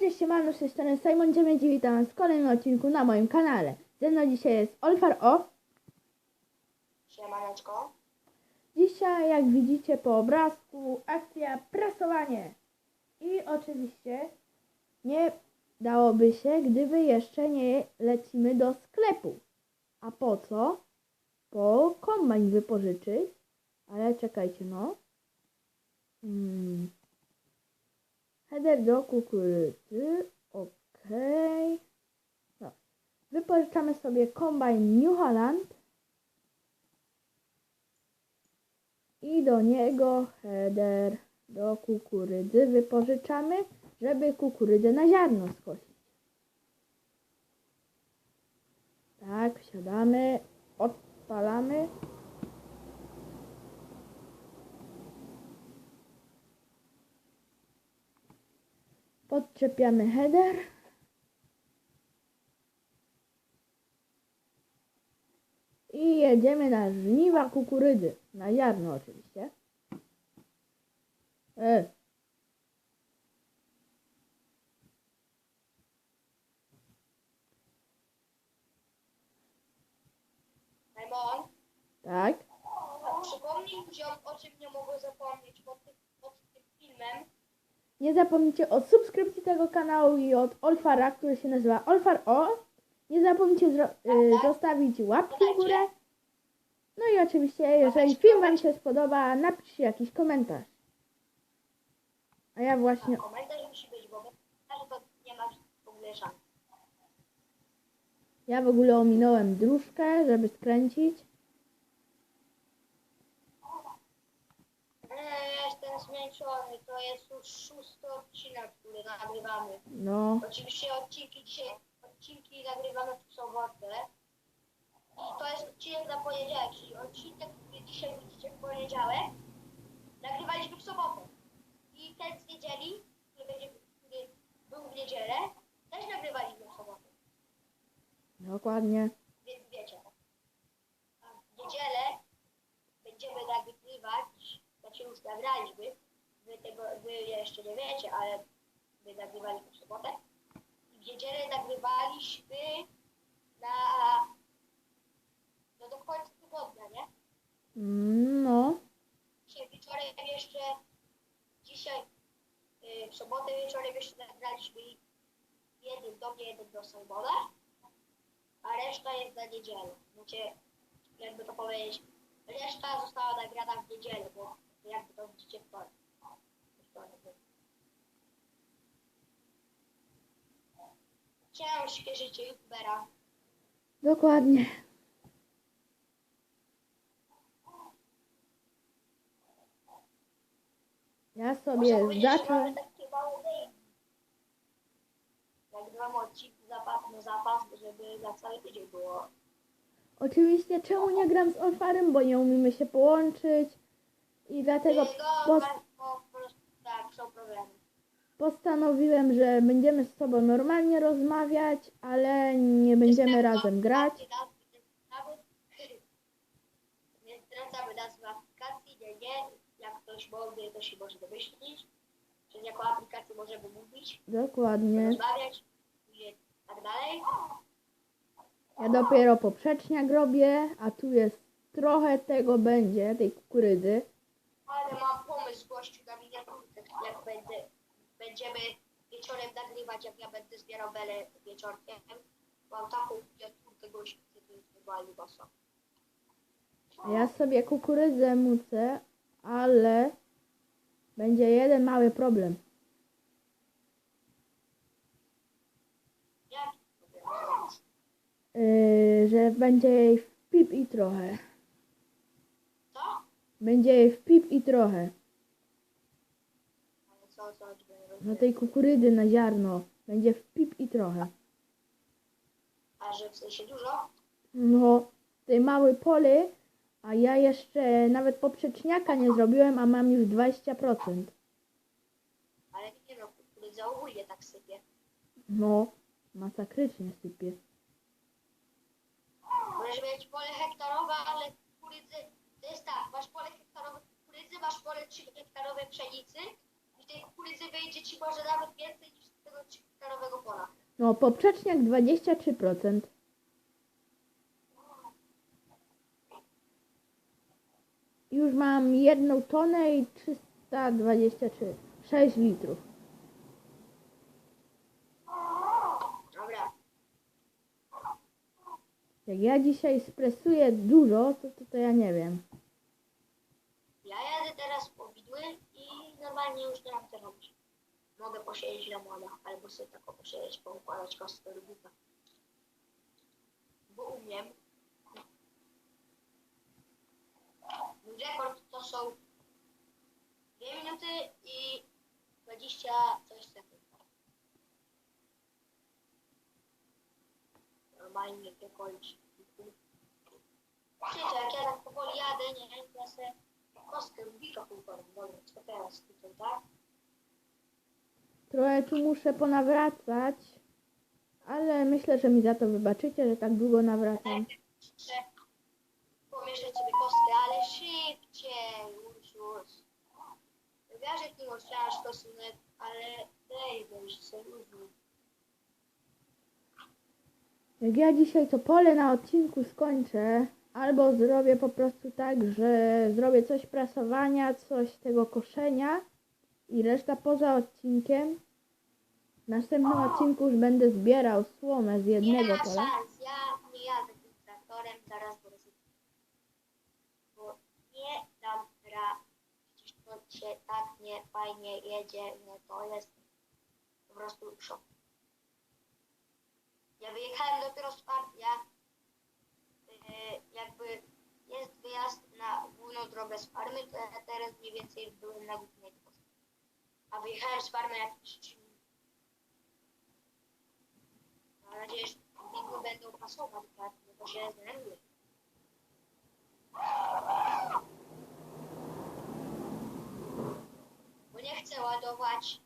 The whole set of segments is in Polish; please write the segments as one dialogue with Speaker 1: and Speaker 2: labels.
Speaker 1: Cześć, siemano, z tej strony Simon 9 i witam was w kolejnym odcinku na moim kanale. Ze mną dzisiaj jest Olfar O.
Speaker 2: Siemaneczko.
Speaker 1: Dzisiaj, jak widzicie po obrazku, akcja prasowanie. I oczywiście nie dałoby się, gdyby jeszcze nie lecimy do sklepu. A po co? Po kombajn wypożyczyć. Ale czekajcie, no. Hmm. Header do kukurydzy. Okej. No. Wypożyczamy sobie kombajn New Holland. I do niego header do kukurydzy wypożyczamy, żeby kukurydzę na ziarno skosić. Tak, wsiadamy, odpalamy. Podczepiamy header. I jedziemy na żniwa kukurydzy. Na ziarno oczywiście. E,
Speaker 2: Simon,
Speaker 1: tak.
Speaker 2: przypomnij ludziom, o czym nie mogę zapomnieć pod, tym- pod tym filmem.
Speaker 1: Nie zapomnijcie o subskrypcji tego kanału i od Olfara, który się nazywa Olfar O. Nie zapomnijcie y, zostawić łapki w górę. No i oczywiście, jeżeli film Wam się spodoba, napiszcie jakiś komentarz. A ja właśnie
Speaker 2: Komentarz musi być, bo to nie masz w ogóle szans.
Speaker 1: Ja w ogóle ominąłem dróżkę, żeby skręcić.
Speaker 2: Eee, jestem zmęczony, to jest już szósty odcinek, który nagrywamy.
Speaker 1: No,
Speaker 2: Oczywiście odcinki dzisiaj, odcinki nagrywamy w sobotę. I to jest odcinek na poniedziałek, czyli odcinek, który dzisiaj widzicie w poniedziałek, nagrywaliśmy w sobotę. I ten z niedzieli, który, będzie, który był w niedzielę, też nagrywaliśmy w sobotę.
Speaker 1: dokładnie.
Speaker 2: Więc wiecie. A w niedzielę będziemy nagrywać, już nagraliśmy, wy tego wy jeszcze nie wiecie, ale my nagrywaliśmy w sobotę. I w niedzielę nagrywaliśmy na no do końca tygodnia, nie?
Speaker 1: Mm, No,
Speaker 2: Dzisiaj wieczorem jeszcze, dzisiaj y, w sobotę wieczorem jeszcze nagraliśmy jeden do mnie, jeden do Simona, a reszta jest na niedzielę. Znaczy, jakby to powiedzieć, reszta została nagrana w niedzielę, bo jakby to widzicie w porę. Ciężkie życie youtubera.
Speaker 1: dokładnie. Ja sobie
Speaker 2: małe baby. Nagrywamy odcinki zapas, no zapas, żeby na cały tydzień było.
Speaker 1: Oczywiście, czemu nie gram z Olfarem, bo nie umiemy się połączyć. I dlatego pos-
Speaker 2: tak, po prostu tak, są problemy.
Speaker 1: postanowiłem, że będziemy z sobą normalnie rozmawiać, ale nie będziemy razem grać.
Speaker 2: nazwy, nie zdradzamy nazwy aplikacji, nie, nie. Jak ktoś może, to się może domyślić. Przez jaką aplikację możemy mówić,
Speaker 1: Dokładnie.
Speaker 2: rozmawiać i tak dalej.
Speaker 1: Ja dopiero poprzeczniak robię, a tu jest trochę tego będzie, tej kukurydzy.
Speaker 2: Ale mam pomysł gościu na miniaturkę, jak będę, będziemy wieczorem nagrywać, jak ja będę zbierał belę wieczorkiem. Mam taką miniaturkę gościu, który jest normalnie boso.
Speaker 1: A ja sobie kukurydzę mucę, ale będzie jeden mały problem. Yy, że będzie jej w pip i trochę. Będzie jej w pip i trochę.
Speaker 2: Ale co, co
Speaker 1: No
Speaker 2: rozumiem.
Speaker 1: tej kukurydzy na ziarno. Będzie w pip i trochę.
Speaker 2: A że w sensie dużo?
Speaker 1: No, tej mały pole, a ja jeszcze nawet poprzeczniaka nie zrobiłem, a mam już 20%.
Speaker 2: Ale nie no, kukurydza ogólnie tak sypie.
Speaker 1: No, masakrycznie sypie.
Speaker 2: Możesz mieć pole hektarowe, ale kukurydzy, to jest tak, masz pole hektarowe kukurydzy, masz pole 3 hektarowe pszenicy i tej kukurydzy wyjdzie ci może nawet więcej niż z tego tego hektarowego pola?
Speaker 1: No, poprzeczniak 23%. Już mam jedną tonę i 323, 6 litrów.
Speaker 2: Dobra.
Speaker 1: Jak ja dzisiaj stresuję dużo, to, to, to ja nie wiem.
Speaker 2: Ja jadę teraz po widły i normalnie już nie mam co robić. Mogę posiedzieć na młoda, albo sobie tak posiedzieć, poukładać kostkę lub. Bo umiem. Mój rekord to są 2 minuty i 20 coś sekund. Normalnie jakiekolwiek. Wiecie, jak ja tak powoli jadę, nie wiem, ja sobie kostkę Rubika półkładam. Dobra, co teraz tutaj, tak?
Speaker 1: Trochę tu muszę ponawracać, ale myślę, że mi za to wybaczycie, że tak długo nawracam.
Speaker 2: Muszę pomieszać sobie kostkę, ale szybciej, Ursus. Ja, że ty masz stosunek, ale daj, bo już sobie luźno.
Speaker 1: Jak ja dzisiaj to pole na odcinku skończę, albo zrobię po prostu tak, że zrobię coś prasowania, coś tego koszenia i reszta poza odcinkiem. W następnym odcinku już będę zbierał słomę z
Speaker 2: Nie
Speaker 1: jednego
Speaker 2: ma
Speaker 1: pola.
Speaker 2: szans, ja nie jadę tym traktorem, zaraz go. Bo nie dam ra. Przecież to się tak nie fajnie jedzie, nie to jest po prostu szok. Ja wyjechałem dopiero z farm, ja yy, jakby jest wyjazd na główną drogę z farmy, to ja teraz mniej więcej byłem na głównej drodze. A wyjechałem z 3 minuty. Mam nadzieję, że bingo będą pasować, tak? No się zdenerwuję. Bo nie chcę ładować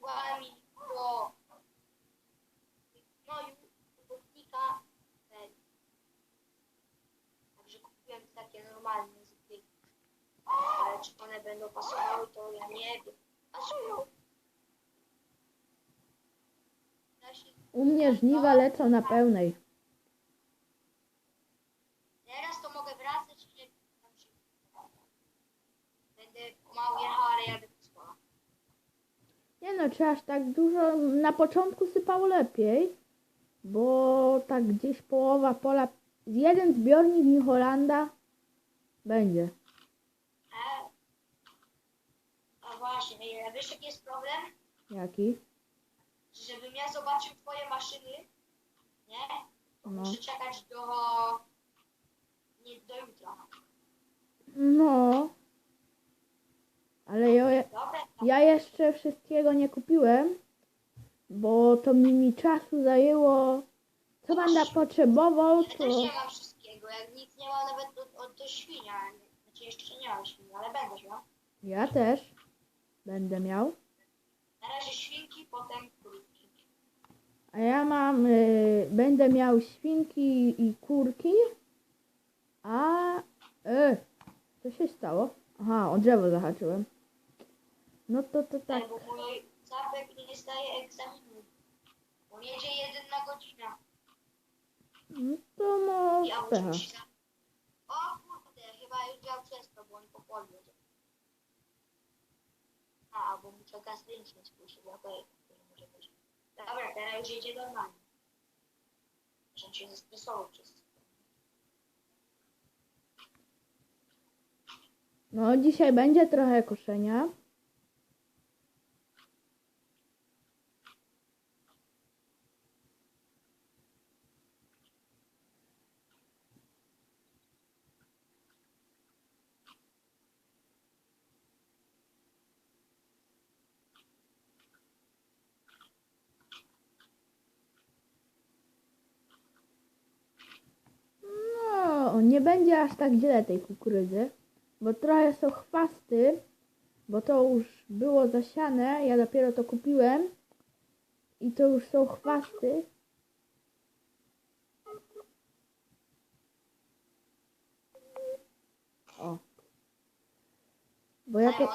Speaker 2: tłami do gnoju, do chodnika. Ten. Także kupiłem normalne zwykłe. Ale czy one będą pasowały, to ja nie wiem. Pasują. Da się
Speaker 1: U mnie żniwa lecą na pełnej.
Speaker 2: Teraz to mogę wracać i nie tam się. Będę pomału jechał, ale jadę posłała.
Speaker 1: Nie no, czy aż tak dużo. Na początku sypało lepiej, bo tak gdzieś połowa pola, jeden zbiornik New Hollanda będzie.
Speaker 2: A właśnie, e, wiesz jaki jest problem?
Speaker 1: Jaki?
Speaker 2: Żebym ja zobaczył twoje maszyny, nie?
Speaker 1: No.
Speaker 2: Muszę czekać do... nie do jutra.
Speaker 1: No. Ale ja, ja jeszcze wszystkiego nie kupiłem, bo to mi, mi czasu zajęło. Co będę potrzebował,
Speaker 2: Ja
Speaker 1: to.
Speaker 2: Jak nic nie mam nawet od, od do świnia. Znaczy jeszcze nie mam świni, ale będę miał.
Speaker 1: Ja też będę miał.
Speaker 2: Na razie świnki, potem krówki.
Speaker 1: A ja mam, y, będę miał świnki i kurki. A, y, co się stało? Aha, o drzewo zahaczyłem. No to, to tak.
Speaker 2: Tak. Bo mój zapek nie zdaje egzaminu. On jedzie jeden na godzinę.
Speaker 1: No to
Speaker 2: Ja muszę się... O kurde, chyba już dział przez to, bo on po polu jedzie. A, bo muszę gaz ręcznie spuścić, bo to to może być. Dobra, teraz już jedzie normalnie. Że się zestresował przez to.
Speaker 1: No dzisiaj będzie trochę koszenia. No, nie będzie aż tak źle tej kukurydzy, bo trochę są chwasty, bo to już było zasiane, ja dopiero to kupiłem i to już są chwasty. O. Bo ja to...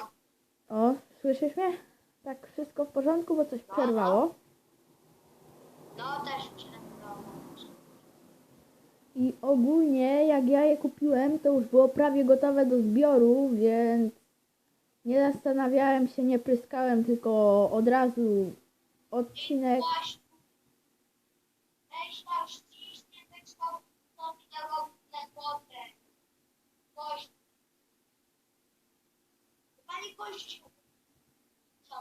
Speaker 1: O, słyszysz mnie? Tak, wszystko w porządku, bo coś przerwało.
Speaker 2: No też.
Speaker 1: I ogólnie, jak ja je kupiłem, to już było prawie gotowe do zbioru, więc nie zastanawiałem się, nie pryskałem, tylko od razu odcinek
Speaker 2: tam ściśnie tekstą, to widziałam na głowę. Kość. Chyba nie kości. Są.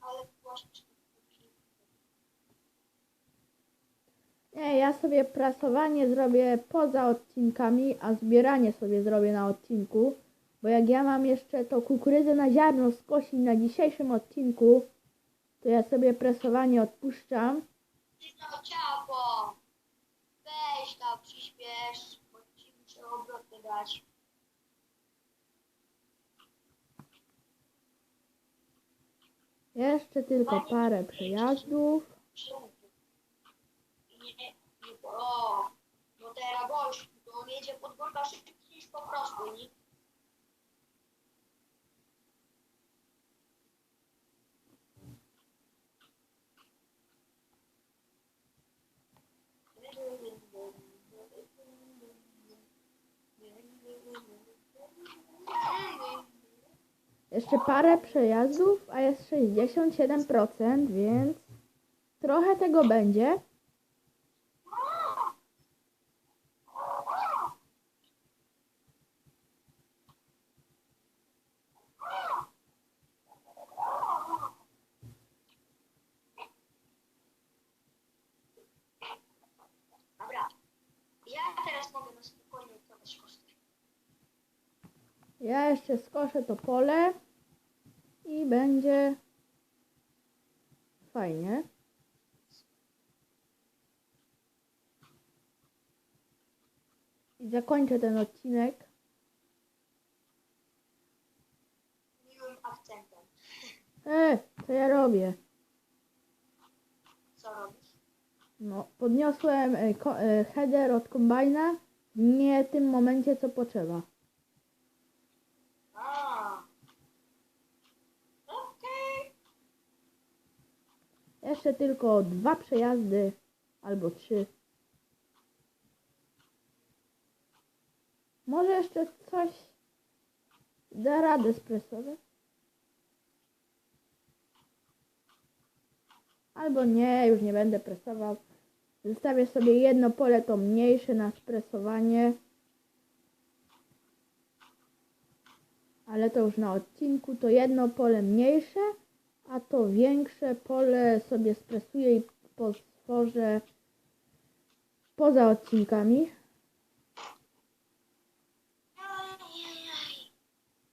Speaker 2: Ale właśnie.
Speaker 1: Nie, ja sobie prasowanie zrobię poza odcinkami, a zbieranie sobie zrobię na odcinku. Bo jak ja mam jeszcze to kukurydzę na ziarno skosić na dzisiejszym odcinku, to ja sobie prasowanie odpuszczam.
Speaker 2: Ty to ciało. Weź tam, przyspiesz, bo ci muszę obroty dać.
Speaker 1: Jeszcze tylko parę przejazdów.
Speaker 2: I nie, nie, o, no teraz gość, to on jedzie pod górkę szybciej niż po prostu, nie?
Speaker 1: Jeszcze parę przejazdów, a jest 67%, więc trochę tego będzie.
Speaker 2: Dobra, ja teraz mogę na spokojnie oddawać kostkę.
Speaker 1: Ja jeszcze skoszę to pole i będzie fajnie. I zakończę ten odcinek.
Speaker 2: Miłym akcentem.
Speaker 1: E, co ja robię?
Speaker 2: Co robisz?
Speaker 1: No, podniosłem e, ko- e, header od kombajna w nie tym momencie, co potrzeba.
Speaker 2: A. Okej.
Speaker 1: Jeszcze tylko dwa przejazdy albo trzy. Może jeszcze coś da radę spresować? Albo nie, już nie będę presował. Zostawię sobie jedno pole, to mniejsze na spresowanie. Ale to już na odcinku. To jedno pole mniejsze, a to większe pole sobie stresuję i potworzę poza odcinkami.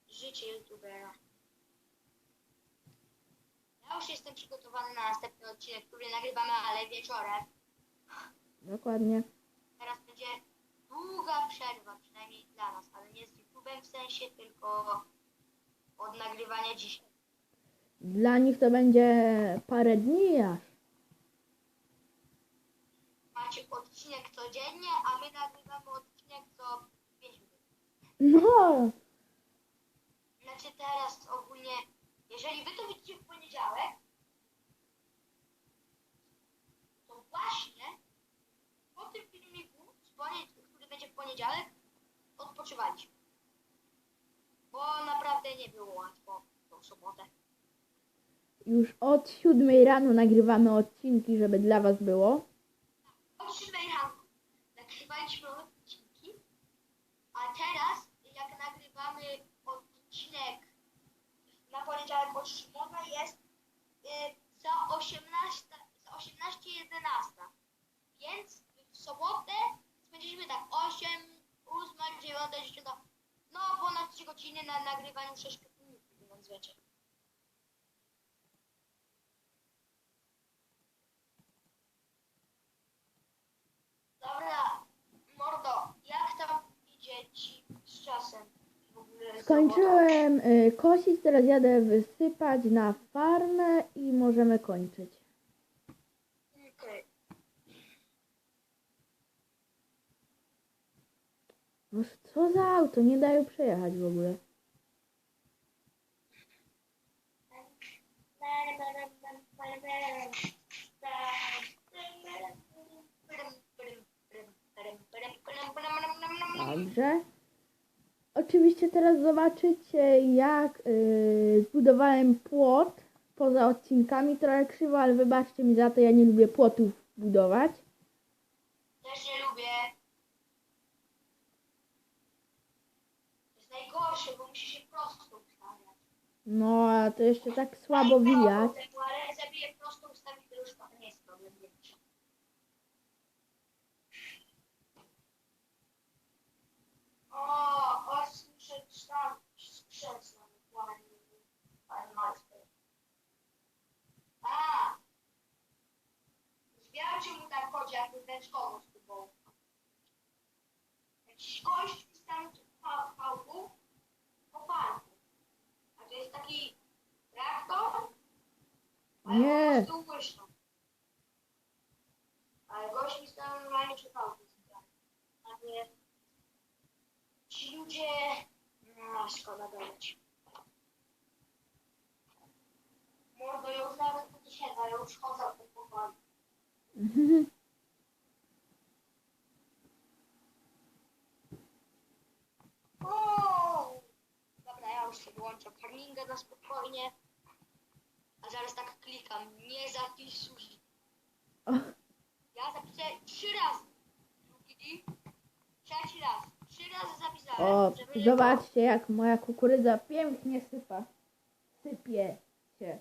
Speaker 2: Życie youtubera. Ja już jestem przygotowany na następny odcinek, który nagrywamy, ale wieczorem.
Speaker 1: Dokładnie.
Speaker 2: Teraz będzie długa przerwa, przynajmniej dla nas, ale nie z YouTube'em w sensie, tylko od nagrywania dzisiaj.
Speaker 1: Dla nich to będzie parę dni aż.
Speaker 2: Macie odcinek codziennie, a my nagrywamy odcinek co 5 minut.
Speaker 1: No,
Speaker 2: Znaczy teraz ogólnie, jeżeli wy to widzicie w poniedziałek, to właśnie po tym filmiku, który będzie w poniedziałek, odpoczywajcie. Bo naprawdę nie było łatwo tą sobotę.
Speaker 1: Już od siódmej rano nagrywamy odcinki, żeby dla was było.
Speaker 2: Od 7 ranku nagrywaliśmy odcinki, a teraz jak nagrywamy odcinek na poniedziałek od Szymona jest y, za 18, za 18.11. Więc w sobotę spędziliśmy tak 8, 8, 9, 10, no ponad 3 godziny na nagrywaniu 6 filmików, więc wiecie. Dobra, mordo, jak tam idzie ci z czasem? W ogóle sobota?
Speaker 1: Skończyłem y, kosić, teraz jadę wysypać na farmę i możemy kończyć.
Speaker 2: Okej.
Speaker 1: No co za auto, nie dają przejechać w ogóle. Dobrze. Oczywiście teraz zobaczycie jak yy, zbudowałem płot poza odcinkami. Trochę krzywo, ale wybaczcie mi za to, ja nie lubię płotów budować.
Speaker 2: Też nie lubię. To jest najgorsze, bo musi się prosto ustawiać.
Speaker 1: No, a to jeszcze tak słabo wijać.
Speaker 2: Ale zabiję prosto ustawić, to już potem jest problem większy. O, Jakiś gość wstał w pałku po parku. A to jest taki traktor? Ale
Speaker 1: Nie.
Speaker 2: po prostu łyżką. Ale gość mi stał normalnie przy pałku. A nie... Ci ludzie... No, szkoda gadać. Mordo, ja już nawet po tysięcy, ja już chodzę po pokoju. O! Dobra, ja już sobie włączę farmingę na spokojnie. A zaraz tak klikam, nie zapisuj. Ja zapisałem trzy razy. Drugi, trzeci raz. Trzy razy zapisałem.
Speaker 1: o
Speaker 2: żeby
Speaker 1: zobaczcie jak moja kukurydza pięknie sypa. Sypie się.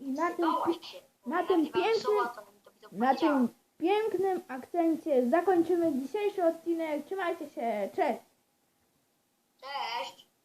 Speaker 1: I na tym,
Speaker 2: Sypałaś
Speaker 1: pi-
Speaker 2: się.
Speaker 1: na tym pięknym-
Speaker 2: sobotą, to mi to
Speaker 1: na
Speaker 2: powiedziała.
Speaker 1: tym pięknym akcencie zakończymy dzisiejszy odcinek. Trzymajcie się, cześć! First,